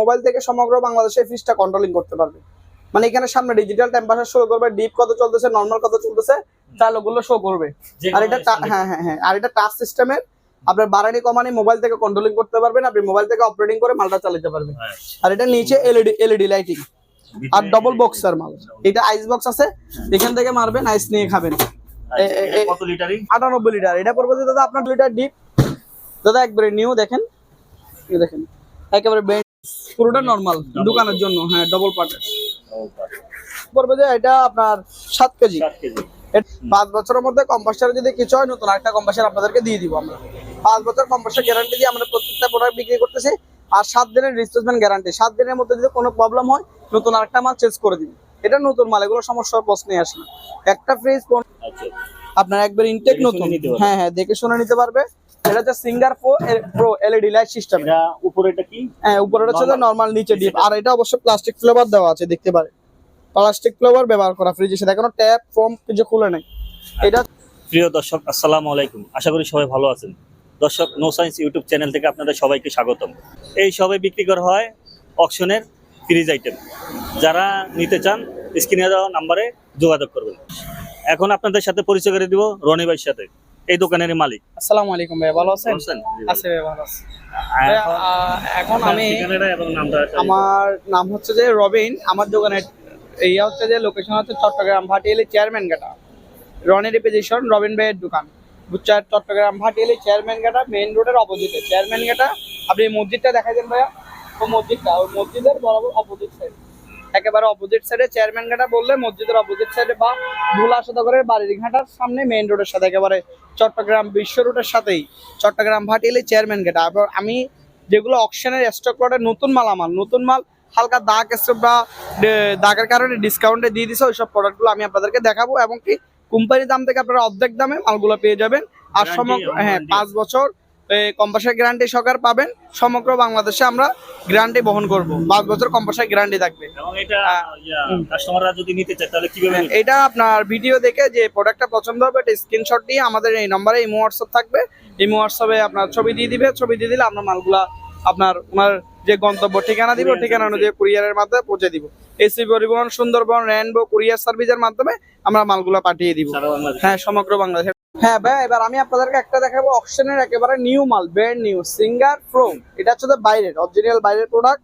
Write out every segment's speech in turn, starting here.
Mobile থেকে সমগ্র বাংলাদেশে ফ্রিজটা কন্ট্রোলিং করতে পারবে। মানে এখানে সামনে ডিজিটাল টেম্পারেচার শো করবে ডিপ কত চলতেছে নর্মাল কত চলতেছে তাহলে ওগুলো শো করবে আর এটা হ্যাঁ হ্যাঁ হ্যাঁ আর এটা টাচ সিস্টেমের আপনার বাড়ানি কমানি মোবাইল থেকে কন্ট্রোলিং করতে পারবেন আপনি মোবাইল থেকে অপারেটিং করে মালটা চালাতে পারবেন। হ্যাঁ। আর এটা নিচে এলইডি এলইডি লাইটিং আর ডবল বক্সের মাল। এটা আইস বক্স আছে এখান থেকে মারবেন আইস নিয়ে খাবেন। আটানব্বই লিটার এটা পড়বে দাদা আপনার লিটার ডিপ দাদা একবারে নিউ দেখেন। এই দেখেন একেবারে পুরোটা নর্মাল দোকানের জন্য হ্যাঁ ডবল পার্টের পড়বে যে এটা আপনার সাত কেজি। পাঁচ বছরের মধ্যে কম্পাসার যদি কিছু হয় নতুন একটা কম্পাসার আপনাদেরকে দিয়ে দিব আমরা। পাঁচ বছর কম্পাসার গ্যারান্টি দিয়ে আমরা প্রত্যেকটা প্রোডাক্ট বিক্রি করতেছি আর সাত দিনের রিপ্লেসমেন্ট গ্যারান্টি সাত দিনের মধ্যে যদি কোনো প্রবলেম হয় নতুন আরেকটা মাল চেঞ্জ করে দিন এটা নতুন মাল এগুলো সমস্যার প্রশ্নই আসে না। একটা ফ্রিজ আচ্ছা। আপনার একবার ইনটেক নতুন। হ্যাঁ হ্যাঁ দেখে শুনে নিতে পারবে। এটা হচ্ছে Singer pro pro LED light system এটা উপরেটা কি? হ্যাঁ উপরে হচ্ছে। নর্মাল নিচে ডিপ আর এটা অবশ্য প্লাস্টিক ফ্লেভার দেওয়া আছে দেখতে পারে। প্লাস্টিক ফ্লেভার ব্যবহার করা ফ্রিজের সাথে এখনও ট্যাপ ফোম কিছু খুলে নেই। এটা প্রিয় দর্শক আসসালামু আলাইকুম। আশা করি সবাই ভালো আছেন। দর্শক নো সায়েন্স ইউটিউব চ্যানেল থেকে আপনাদের সবাইকে স্বাগতম। এই সবাই বিক্রি করা হয় অকশনের ফ্রিজ আইটেম যারা নিতে চান স্ক্রিনে দেওয়া নাম্বারে যোগাযোগ করবেন। এখন আপনাদের সাথে পরিচয় করে দিব রনি ভাইয়ের সাথে। এই দোকানের মালিক। আসসালামু আলাইকুম ভাই ভালো আছেন? আছে ভাই ভালো আছে। এখন আমি ঠিকানাটা এবং নামটা আমার নাম হচ্ছে যে রবিন আমার দোকানের এই হচ্ছে যে লোকেশন হচ্ছে চট্টগ্রাম ভাটিয়ালি চেয়ারম্যান গাটা রনের রিপোজিশন রবিন ভাইয়ের দোকান। বুচ্চার চট্টগ্রাম ভাটিয়ালি চেয়ারম্যান গাটা মেইন রোডের অপোজিটে চেয়ারম্যান গাটা আপনি মসজিদটা দেখা দেন ভাইয়া। ও মসজিদটা ওই মসজিদের বরাবর অপোজিট সাইড একেবারে অপোজিট সাইডে চেয়ারম্যান ঘাটা বললে মসজিদের অপোজিট সাইডে বা ভুলা সদাগরের বাড়ির ঘাটার সামনে মেইন রোডের সাথে একেবারে চট্টগ্রাম বিশ্ব রোডের সাথেই চট্টগ্রাম ভাটিয়ালি চেয়ারম্যান ঘাটা। আবার আমি যেগুলো অকশনের স্টক লটে নতুন মাল আমার নতুন মাল হালকা দাগ এসে বা দাগের কারণে ডিসকাউন্টে দিয়ে দিছে ওইসব প্রোডাক্টগুলো আমি আপনাদেরকে দেখাবো এবং কি কোম্পানির দাম থেকে আপনারা অর্ধেক দামে মালগুলো পেয়ে যাবেন। আর সমগ্র হ্যাঁ পাঁচ বছর কম্পাসের গ্যারান্টি সহকার পাবেন। সমগ্র বাংলাদেশে আমরা গ্যারান্টি বহন করব। পাঁচ বছর কম্পাসের গ্যারান্টি থাকবে। এটা কাস্টমাররা যদি নিতে চায় তাহলে কীভাবে হ্যাঁ, এটা আপনার ভিডিও দেখে যে প্রোডাক্টটা পছন্দ হবে এটা স্ক্রিনশট দিয়ে আমাদের এই নম্বরে ইমো হোয়াটসঅ্যাপ থাকবে। ইমো হোয়াটসঅ্যাপে আপনার ছবি দিয়ে দিবে। ছবি দিয়ে দিলে আমরা মালগুলা আপনার ওনার যে গন্তব্য ঠিকানা দিব ঠিকানা অনুযায়ী কুরিয়ারের মাধ্যমে পৌঁছে দিব। এসি পরিবহন সুন্দরবন রেনবো কুরিয়ার সার্ভিসের মাধ্যমে আমরা মালগুলো পাঠিয়ে দিব। হ্যাঁ সমগ্র বাংলাদেশে। হ্যাঁ ভাই এবার আমি আপনাদেরকে একটা দেখাবো অকশনের একেবারে নিউ মাল ব্র্যান্ড নিউ সিঙ্গার প্রো এটা হচ্ছে বাইরের অরিজিনাল বাইরের প্রোডাক্ট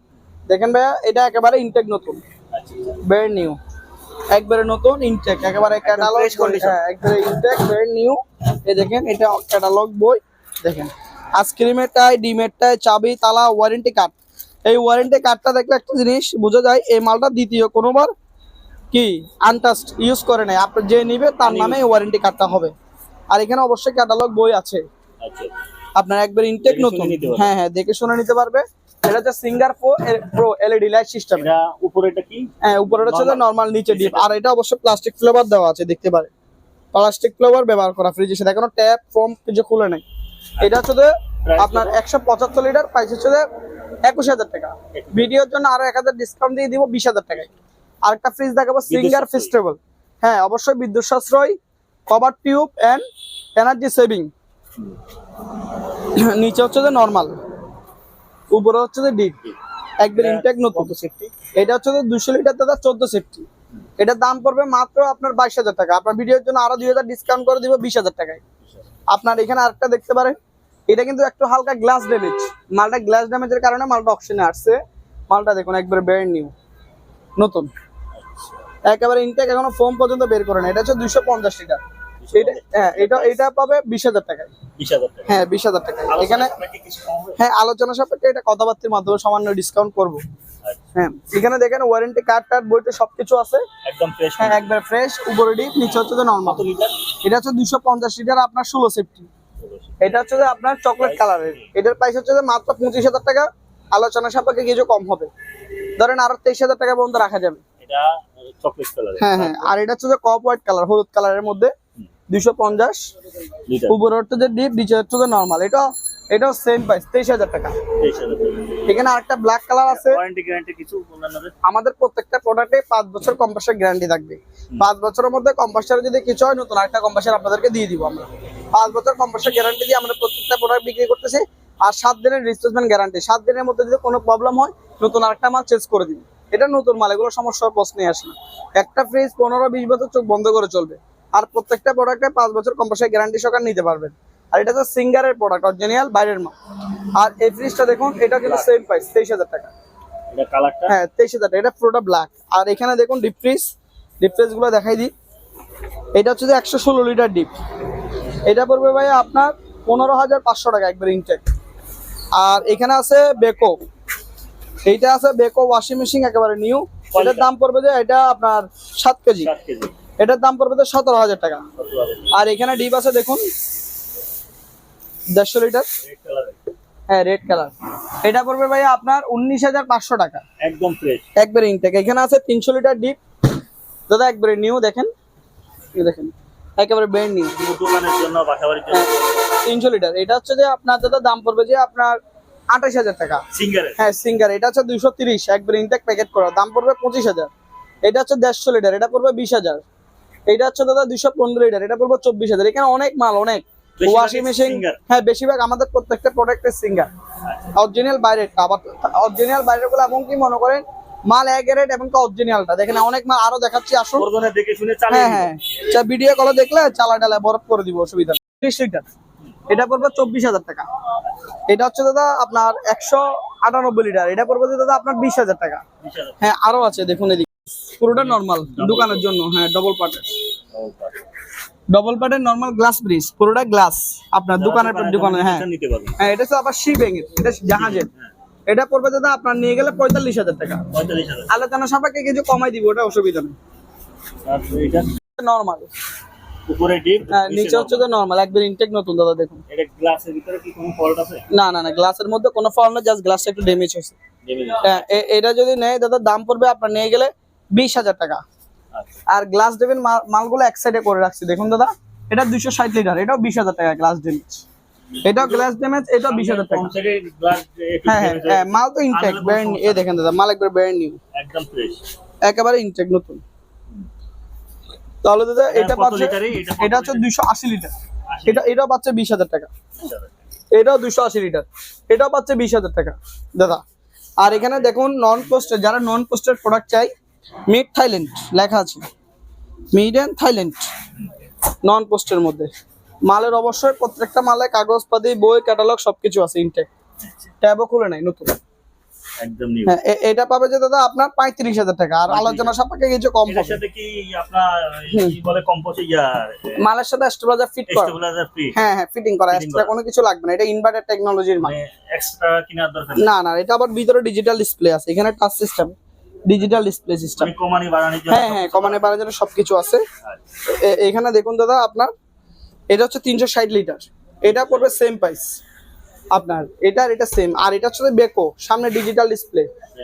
দেখেন ভাইয়া এটা একেবারে ইনটেক নতুন। ব্র্যান্ড নিউ একবারে নতুন ইনটেক একেবারে ক্যাটালগ একবারে ইনটেক ব্র্যান্ড নিউ এই দেখেন এটা ক্যাটালগ বই। দেখেন আইসক্রিমের টাই ডিমের টাই চাবি তালা ওয়ারেন্টি কার্ড এই ওয়ারেন্টি কার্ডটা দেখলে একটা জিনিস বোঝা যায় এই মালটা দ্বিতীয় কোনোবার কি আনটাস্ট ইউজ করে নাই। আপনি যে নিবে তার নামে ওয়ারেন্টি কার্ডটা হবে। আর এখানে অবশ্যই ক্যাটালগ বই আছে। আচ্ছা। আপনার একবার ইনটেক নতুন। হ্যাঁ হ্যাঁ দেখে শুনে নিতে পারবে। এটা হচ্ছে Singer pro LED light system এটা কি? হ্যাঁ উপরে হচ্ছে Normal। নিচে ডিপ আর এটা প্লাস্টিক ফ্লেভার দেওয়া আছে দেখতে পারে প্লাস্টিক ফ্লেভার ব্যবহার করা ফ্রিজের সাথে এখনও ট্যাপ ফোম কিছু খুলে নেই। এটা হচ্ছে আপনার একশো পঁচাত্তর লিটার প্রাইস হচ্ছে একুশ হাজার টাকা। ভিডিওর জন্য আরও এক হাজার ডিসকাউন্ট দিয়ে দিব বিশ হাজার টাকায়। আরেকটা ফ্রিজ দেখাবো সিঙ্গার ফেস্টিভ্যাল হ্যাঁ অবশ্যই বিদ্যুৎ সাশ্রয়। Cover tube and energy saving. নিচে হচ্ছে যে নর্মাল উপরে হচ্ছে যে ডিপ একবার ইনটেক নতুন। কত সেফটি এটা হচ্ছে যে দুশো লিটার দাদা চোদ্দ সেফটি এটার দাম পড়বে মাত্র আপনার বাইশ হাজার টাকা। আপনার ভিডিওর জন্য আরও দুই হাজার ডিসকাউন্ট করে দিব বিশ হাজার টাকায়। আপনার এখানে আরেকটা দেখতে পারেন। এটা কিন্তু একটু হালকা গ্লাস ড্যামেজ মালটা গ্লাস ড্যামেজের কারণে মালটা অপশনে আসছে। মালটা দেখুন একবারে ব্র্যান্ড নিউ নতুন। একেবারে ইনটেক এখনও ফোম পর্যন্ত বের করে না এটা হচ্ছে দুইশো পঞ্চাশ লিটার এটা হ্যাঁ এটা পাবে বিশ হাজার টাকায়। টাকা হ্যাঁ বিশ হাজার টাকায়। এখানে? হ্যাঁ আলোচনা সাপেক্ষে এটা কথাবার্তার মাধ্যমে সামান্য ডিসকাউন্ট করব। আচ্ছা, হ্যাঁ এখানে দেখেন ওয়ারেন্টি কার্ড টার্ড বইতে সবকিছু আছে। একদম ফ্রেশ হ্যাঁ একবার ফ্রেশ উপরে ডিপ নিচে হচ্ছে নর্মাল এটা হচ্ছে দুশো পঞ্চাশ লিটার আপনার ষোলো সেফটি এটা হচ্ছে যে আপনার চকলেট কালারের এটার প্রাইস হচ্ছে যে মাত্র পঁচিশ হাজার টাকা। আলোচনা সাপেক্ষে কিছু কম হবে। ধরেন আরও তেইশ হাজার টাকা পর্যন্ত রাখা যাবে। হ্যাঁ হ্যাঁ আর এটা হচ্ছে যে কপ হোয়াইট কালার হলুদ কালারের মধ্যে। পঞ্চাশ। লিটার। উপরে হচ্ছে যে ডিপ নিচে হচ্ছে যে নর্মাল এটা এটাও সেম প্রাইস তেইশ হাজার টাকা। এখানে আরেকটা ব্ল্যাক কালার আছে? আমাদের প্রত্যেকটা প্রোডাক্টে পাঁচ বছর কম্পাসের গ্যারান্টি থাকবে। পাঁচ বছরের মধ্যে কম্পাসার যদি কিছু হয় নতুন একটা কম্পাসার আপনাদেরকে দিয়ে দিব আমরা। পাঁচ বছর কম্পাসের গ্যারান্টি দিয়ে আমরা প্রত্যেকটা প্রোডাক্ট বিক্রি করতেছি। আর সাত দিনের রিপ্লেসমেন্ট গ্যারান্টি সাত দিনের মধ্যে যদি কোনো প্রবলেম হয় নতুন আরেকটা মাল চেঞ্জ করে দিবে। এটা নতুন মাল এগুলো সমস্যার প্রশ্নই আসে না। একটা ফ্রিজ পনেরো বিশ বছর চোখ বন্ধ করে চলবে। আর প্রত্যেকটা প্রোডাক্টে পাঁচ বছর কম্পালসারি গ্যারান্টি সহকারে নিতে পারবেন। আর এটা তো সিঙ্গারের প্রোডাক্ট অরিজিনাল বাইরের মাল। আর এই ফ্রিজটা দেখুন এটা কিন্তু সেম প্রাইস তেইশ হাজার টাকা। হ্যাঁ তেইশ হাজার টাকা। এটা পুরোটা ব্ল্যাক আর এখানে দেখুন ডিপ ফ্রিজ ডিপ ফ্রিজগুলো দেখাই দিই। এটা হচ্ছে যে একশো ষোলো লিটার ডিপ এটা পড়বে ভাই আপনার পনেরো হাজার পাঁচশো টাকা একবার ইনটেক আর এখানে আছে বেকো এইটা আছে বেকো ওয়াশিং মেশিন একেবারে নিউ এটার দাম পড়বে যে এটা আপনার সাত কেজি। এটার দাম পড়বে তো সতেরো হাজার টাকা। আর এখানে ডিপ আছে দেখুন দেড়শো লিটার। হ্যাঁ রেড কালার এটা পড়বে ভাই আপনার উনিশ হাজার পাঁচশো টাকা। একদম ফ্রেশ একবারে ইনটেক এখানে আছে তিনশো লিটার ডিপ। দাদা একবারে নিউ দেখেন। দেখেন একেবারে ব্র্যান্ড নিউ দোকানের জন্য বাসা জন্য তিনশো লিটার। এটা হচ্ছে যে আপনার দাদা দাম পড়বে যে আপনার আঠাশ হাজার টাকা। সিঙ্গারের হ্যাঁ সিঙ্গার। এটা হচ্ছে দুইশো তিরিশ। একবারে ইনটেক প্যাকেট করা। দাম পড়বে পঁচিশ হাজার। এটা হচ্ছে দেড়শো লিটার। এটা পড়বে বিশ হাজার। এটা হচ্ছে দাদা দুইশো পনেরো লিটার এটা পড়বে চব্বিশ হাজার। এখানে অনেক মাল অনেক ওয়াশিং মেশিন হ্যাঁ বেশিরভাগ আমাদের প্রত্যেকটা প্রোডাক্টের সিঙ্গার অরিজিনাল বাইরের আবার অরিজিনাল বাইরেরগুলো এবং কি মনে করেন? মাল এক রেট এবং অরিজিনালটা দেখেন অনেক মাল আরও দেখাচ্ছি আসুন। প্রয়োজনে দেখে শুনে হ্যাঁ হ্যাঁ। ভিডিও কলে দেখলে চালা ডালা বরফ করে দিব অসুবিধা ত্রিশ লিটার। এটা পড়বে চব্বিশ হাজার টাকা। এটা হচ্ছে দাদা আপনার একশো আটানব্বই লিটার। এটা পড়বে দাদা আপনার বিশ হাজার টাকা। হ্যাঁ আরও আছে দেখুন এদিকে। পুরোটা নর্মাল দোকানের জন্য হ্যাঁ ডবল পার্টের ডবল পার্টের নরমাল গ্লাস ব্রিজ পুরোটা গ্লাস আপনার দোকানের দোকানে হ্যাঁ। হ্যাঁ এটা হচ্ছে আবার শিবেঙ্গের এটা জাহাজের। এটা পড়বে দাদা আপনার নিয়ে গেলে পঁয়তাল্লিশ হাজার টাকা। আলোচনা সাপেক্ষে কিছু কমাই দিব ওটা অসুবিধা নেই। নর্মাল উপরে ডিপ হ্যাঁ নিচে হচ্ছে তো নর্মাল একবার ইনটেক নতুন দাদা দেখুন। এটা গ্লাসের ভিতরে কি কোনো ফল্ট আছে? না না না গ্লাসের মধ্যে কোনো ফল না জাস্ট গ্লাসটা একটু ড্যামেজ হয়েছে। হ্যাঁ, এটা যদি নেয় দাদা দাম পড়বে আপনার নিয়ে গেলে বিশ হাজার টাকা। আর গ্লাস দেবেন মালগুলো এক সাইডে করে রাখছি। দেখুন দাদা এটা দুইশো ষাট লিটার এটাও বিশ হাজার টাকা গ্লাস ড্যামেজ এটাও গ্লাস ড্যামেজ এটাও বিশ হাজার টাকা। হ্যাঁ হ্যাঁ হ্যাঁ মাল তো ইনটেক ব্র্যান্ড এ দেখেন দাদা মাল একবার ব্র্যান্ড নিউ একদম ফ্রেশ একেবারে ইনটেক নতুন। তাহলে দাদা এটা পাচ্ছে এটা হচ্ছে দুইশো আশি লিটার এটা এটাও পাচ্ছে বিশ হাজার টাকা। এটাও দুশো আশি লিটার এটাও পাচ্ছে বিশ হাজার টাকা। দাদা আর এখানে দেখুন নন পোস্টের যারা নন পোস্টের প্রোডাক্ট চাই মিড থাইল্যান্ড লেখা আছে। মিড অ্যান্ড থাইল্যান্ড নন পোস্টের মধ্যে। মালের অবশ্যই প্রত্যেকটা মালে কাগজপাতি বই ক্যাটালগ সবকিছু আছে ইনটেক ট্যাবও খুলে নাই নতুন। একদম নিউ হ্যাঁ এটা পাবে যে দাদা আপনার পঁয়ত্রিশ হাজার টাকা। আর আলোচনা সাপেক্ষে কিছু কম হবে। সাথে কি আপনার কি বলে কম্পোজ ইয়ার মালের সাথে স্টেবিলাইজার ফিট করা। স্টেবিলাইজার হ্যাঁ হ্যাঁ ফিটিং করা। এক্সট্রা কোনো কিছু লাগবে না। এটা ইনভার্টার টেকনোলজির মাল। মানে এক্সট্রা কেনার দরকার না না এটা আবার ভিতরে ডিজিটাল ডিসপ্লে আছে। এখানে touch system digital display system মানে কমানি বাড়ানোর জন্য হ্যাঁ হ্যাঁ কমানে বাড়ার জন্য সবকিছু আছে। এখানে দেখুন দাদা আপনার এটা হচ্ছে তিনশো ষাট লিটার এটা পড়বে সেম প্রাইস আপনার এটা আর এটা সেম আর এটা হচ্ছে বেকো সামনে ডিজিটাল ডিসপ্লে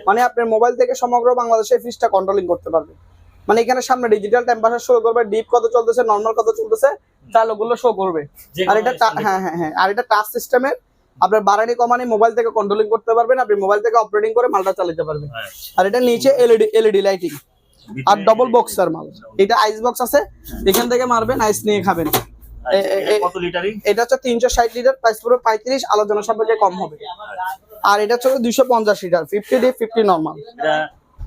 মানে আপনার মোবাইল থেকে সমগ্র বাংলাদেশে ফ্রিজটা কন্ট্রোলিং করতে পারবে। মানে এখানে সামনে ডিজিটাল টেম্পারেচার শো করবে ডিপ কত চলতেছে নর্মাল কত চলতেছে তাহলে ওগুলো শো করবে আর এটা হ্যাঁ হ্যাঁ হ্যাঁ। আর এটা টাচ সিস্টেমের আপনার বাড়ানি কমানি মোবাইল থেকে কন্ট্রোলিং করতে পারবেন আপনি মোবাইল থেকে অপারেটিং করে মালটা চালাতে পারবেন। আচ্ছা। আর এটা নিচে এলইডি এলইডি লাইটিং আর ডবল বক্সার মাল। এটা আইস বক্স আছে এখান থেকে মারবেন আইস নিয়ে খাবেন। আচ্ছা, এটা কত লিটারই এটা হচ্ছে তিনশো ষাট লিটার প্রাইস পুরো পঁয়ত্রিশ আলোচনা সম্পর্কে কম হবে। আর এটা হচ্ছে দুইশো পঞ্চাশ litre fifty D fifty normal এটা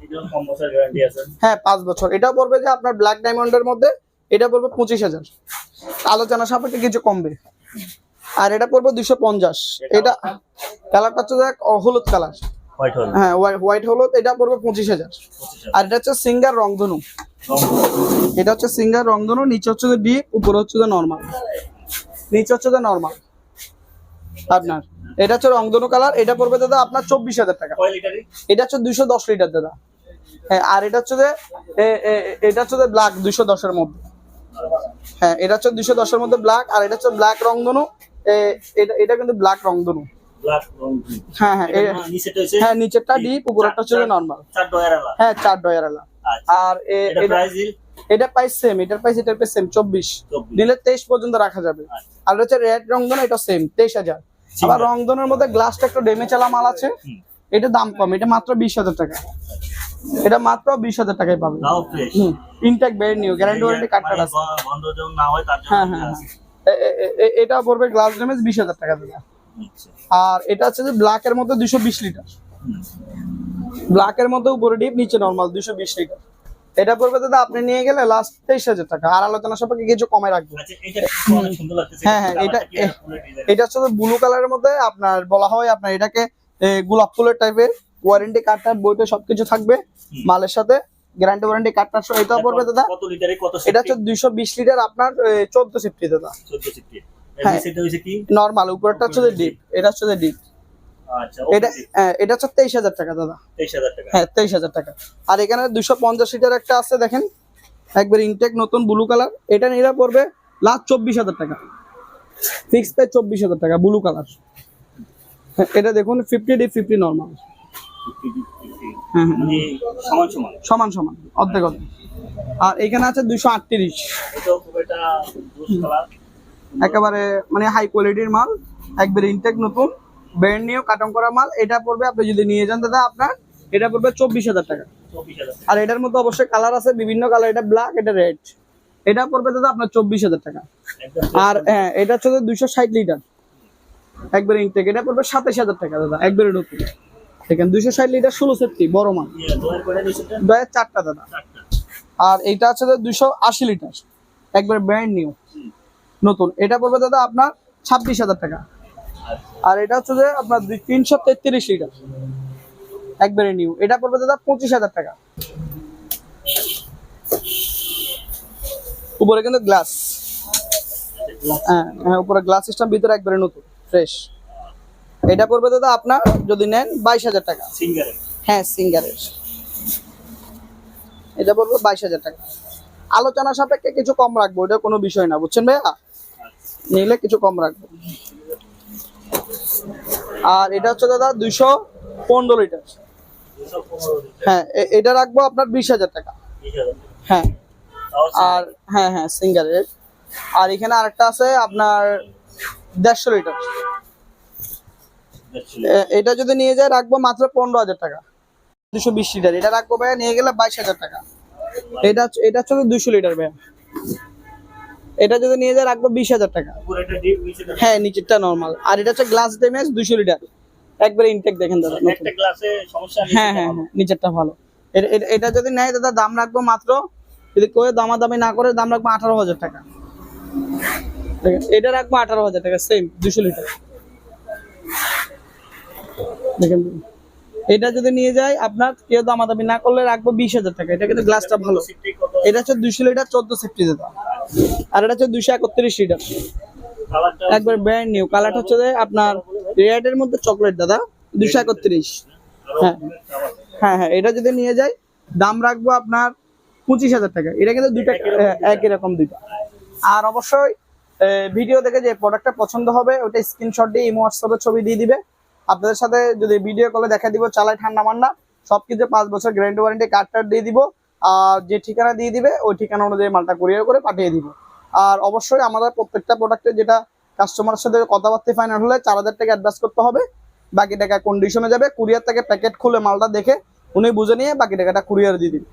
এটা কম্পোসার গ্যারান্টি আছে? হ্যাঁ পাঁচ বছর। এটা পড়বে যে আপনার ব্ল্যাক ডায়মন্ডের মধ্যে এটা পড়বে পঁচিশ হাজার। আলোচনা সাপেক্ষে কিছু কমবে। আর এটা পড়বে দুইশো পঞ্চাশ। এটা কালারটা হচ্ছে দেখ হলুদ কালার। হ্যাঁ হোয়াইট হলুদ এটা পড়বে পঁচিশ হাজার। আর এটা হচ্ছে সিঙ্গার রংধনু। এটা হচ্ছে সিঙ্গার রংধনু নিচে হচ্ছে যে ডিপ উপরে হচ্ছে যে নর্মাল। নিচে হচ্ছে নর্মাল। আপনার এটা হচ্ছে রংধনু কালার এটা পড়বে দাদা আপনার চব্বিশ হাজার টাকা। এটা হচ্ছে দুইশো দশ লিটার দাদা। হ্যাঁ আর এটা হচ্ছে যে এটা হচ্ছে যে ব্ল্যাক দুইশো দশের মধ্যে। হ্যাঁ এটা হচ্ছে দুইশো দশের মধ্যে ব্ল্যাক আর এটা হচ্ছে ব্ল্যাক রংধনু। এটা এটা কিন্তু ব্ল্যাক রংধনু ব্ল্যাক হ্যাঁ হ্যাঁ হচ্ছে হ্যাঁ নিচেরটা ডিপ উপরেরটা হচ্ছে নর্মাল হ্যাঁ চার ডয়ার আলা। আচ্ছা। আর এটা প্রাইস সেম এটার প্রাইস এটার প্রাইস সেম চব্বিশ। নিলে তেইশ পর্যন্ত রাখা যাবে। আচ্ছা। আর হচ্ছে রেড রংধনু এটা সেম তেইশ হাজার। আবার রংধনুর মধ্যে গ্লাসটা একটু ডেমে চালা মাল আছে। এটা দাম কম এটা মাত্র বিশ হাজার টাকা। এটা মাত্র বিশ হাজার টাকায় পাবে intact brand new guarantee warranty card card আছে। হয় হ্যাঁ। এটা পড়বে গ্লাস ড্যামেজ বিশ হাজার টাকা দেবে আচ্ছা। আর এটা হচ্ছে যে ব্ল্যাকের মধ্যে দুশো বিশ লিটার ব্ল্যাকের মধ্যে উপরে ডিপ নিচে নর্মাল দুশো বিশ লিটার এটা পড়বে দাদা আপনি নিয়ে গেলে লাস্ট তেইশ হাজার টাকা। আর আলোচনা সাপেক্ষে কিছু কমে রাখব। আচ্ছা হ্যাঁ, হ্যাঁ, এটা-? এটা হচ্ছে ব্লু কালারের মধ্যে আপনার বলা হয় আপনার এটাকে গোলাপ ফুলের টাইপের ওয়ারেন্টি কার্ডটা বইটা সবকিছু থাকবে মালের সাথে। গ্যারান্টি ওয়ারেন্টি কার্ডটা এটাও পড়বে দাদা। কত লিটারে কত এটা হচ্ছে দুইশো বিশ লিটার আপনার চোদ্দ সেফটি দাদা। 14 সিফটি হ্যাঁ। সেটা হইছে কি? নর্মাল উপরটা হচ্ছে ডিপ এটা হচ্ছে ডিপ আচ্ছা এটা হ্যাঁ, এটা হচ্ছে তেইশ হাজার টাকা দাদা। 23000 টাকা। হ্যাঁ টাকা। আর এখানে দুশো পঞ্চাশ লিটার একটা আছে দেখেন। একবার ইনটেক নতুন ব্লু কালার এটা নিলে পড়বে লাস্ট চব্বিশ হাজার টাকা। ফিক্স প্রাইস টাকা ব্লু কালার এটা দেখুন ফিফটি ডি ফিফটি নর্মাল হ্যাঁ হ্যাঁ সমান সমান। সমান সমান অর্ধেক অর্ধেক। আর এখানে আছে দুশো আটত্রিশ। একেবারে মানে হাই কোয়ালিটির মাল একবারে ইনটেক নতুন ব্র্যান্ড নিউ কাটন করা মাল। এটা পড়বে আপনি যদি নিয়ে যান দাদা আপনার এটা পড়বে চব্বিশ হাজার টাকা। আর এটার মধ্যে অবশ্যই কালার আছে বিভিন্ন কালার এটা ব্ল্যাক এটা রেড এটা পড়বে দাদা আপনার চব্বিশ হাজার টাকা। আর হ্যাঁ এটা হচ্ছে দুইশো ষাট লিটার একবারে ইনটেক এটা পড়বে সাতাশ হাজার টাকা দাদা একবারে নতুন। দেখেন দুইশো ষাট লিটার ষোলো সেফটি, বড় মাল। দোয়ার চারটা দাদা। আর এইটা আছে দুইশো আশি লিটার, একবার ব্র্যান্ড নিউ নতুন। এটা পড়বে দাদা আপনার ছাব্বিশ হাজার টাকা। আর এটা হচ্ছে যে আপনার তিনশো তেত্রিশ লিটার। একবারে নিউ এটা পড়বে দাদা পঁচিশ হাজার টাকা। উপরে কিন্তু গ্লাস হ্যাঁ হ্যাঁ উপরে গ্লাস সিস্টেম ভিতরে একবারে নতুন ফ্রেশ এটা পড়বে দাদা আপনার যদি নেন বাইশ হাজার টাকা। সিঙ্গারে হ্যাঁ সিঙ্গারের। এটা পড়বে বাইশ হাজার টাকা। আলোচনা সাপেক্ষে কিছু কম রাখব এটা কোনো বিষয় না বুঝছেন ভাইয়া? নিলে কিছু কম রাখব। আর এটা হচ্ছে দাদা দুইশো পনেরো লিটার। 215 হ্যাঁ এটা রাখব আপনার বিশ হাজার টাকা। 20000 হ্যাঁ। আর হ্যাঁ হ্যাঁ সিঙ্গারের। আর এখানে আরেকটা আছে আপনার দেড়শো লিটার। এটা যদি নিয়ে যায় রাখব মাত্র পনেরো হাজার টাকা। দুশো বিশ লিটার এটা রাখব ভাইয়া নিয়ে গেলে বাইশ হাজার টাকা। এটা এটা হচ্ছে দুশো লিটার ভাইয়া এটা যদি নিয়ে যায় রাখব বিশ হাজার টাকা। হ্যাঁ নিচেরটা নর্মাল আর এটা হচ্ছে গ্লাস ড্যামেজ দুশো লিটার একবারে ইনটেক দেখেন দাদা হ্যাঁ হ্যাঁ হ্যাঁ নিচেরটা ভালো। এটা যদি নেয় দাদা দাম রাখব মাত্র যদি কেউ দামাদামি না করে দাম রাখব আঠারো হাজার টাকা। এটা রাখব আঠারো হাজার টাকা সেম দুশো লিটার দেখেন এটা যদি নিয়ে যায় আপনার কেউ দামাদামি না করলে রাখব বিশ হাজার টাকা। এটা কিন্তু গ্লাসটা ভালো। এটা হচ্ছে দুশো লিটার চোদ্দ সেফটি দাদা আর এটা হচ্ছে দুশো একত্রিশ লিটার একবার ব্র্যান্ড নিউ কালারটা হচ্ছে আপনার রেডের মধ্যে চকলেট দাদা। দুশো একত্রিশ। হ্যাঁ। হ্যাঁ হ্যাঁ। এটা যদি নিয়ে যাই দাম রাখব আপনার পঁচিশ হাজার টাকা। এটা কিন্তু দুইটা আহ, একই রকম দুইটা। আর অবশ্যই ভিডিও দেখে যে প্রোডাক্টটা পছন্দ হবে ওটা স্ক্রিনশট দিয়ে ইমো হোয়াটসঅ্যাপে ছবি দিয়ে দিবে। আপনাদের সাথে যদি ভিডিও কলে দেখা দিব চালাই ঠান্ডা মান্না সবকিছু পাঁচ বছর গ্যারান্টি ওয়ারেন্টি কার্ড দিয়ে দিব। আর যে ঠিকানা দিয়ে দিবে, ওই ঠিকানা অনুযায়ী মালটা কুরিয়ার করে পাঠিয়ে দিব। আর অবশ্যই আমাদের প্রত্যেকটা প্রোডাক্টে যেটা কাস্টমারের সাথে কথাবার্তা ফাইনাল হলে চার হাজার টাকা অ্যাডভান্স করতে হবে। বাকি টাকা কন্ডিশনে যাবে। কুরিয়ার থেকে প্যাকেট খুলে মালটা দেখে উনি বুঝে নিয়ে বাকি টাকাটা কুরিয়ার দিয়ে দিবে।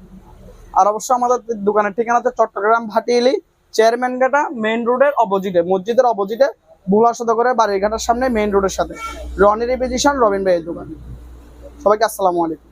আর অবশ্য আমাদের দোকানের ঠিকানা হচ্ছে চট্টগ্রাম ভাটিয়েলি চেয়ারম্যান ঘাটা মেইন রোডের অপোজিটে মসজিদের অপোজিটে ভোলা করে বাড়ির ঘাটার সামনে মেইন রোডের সাথে রনির পজিশন রবিন ভাইয়ের দোকান। সবাইকে আসসালামু আলাইকুম।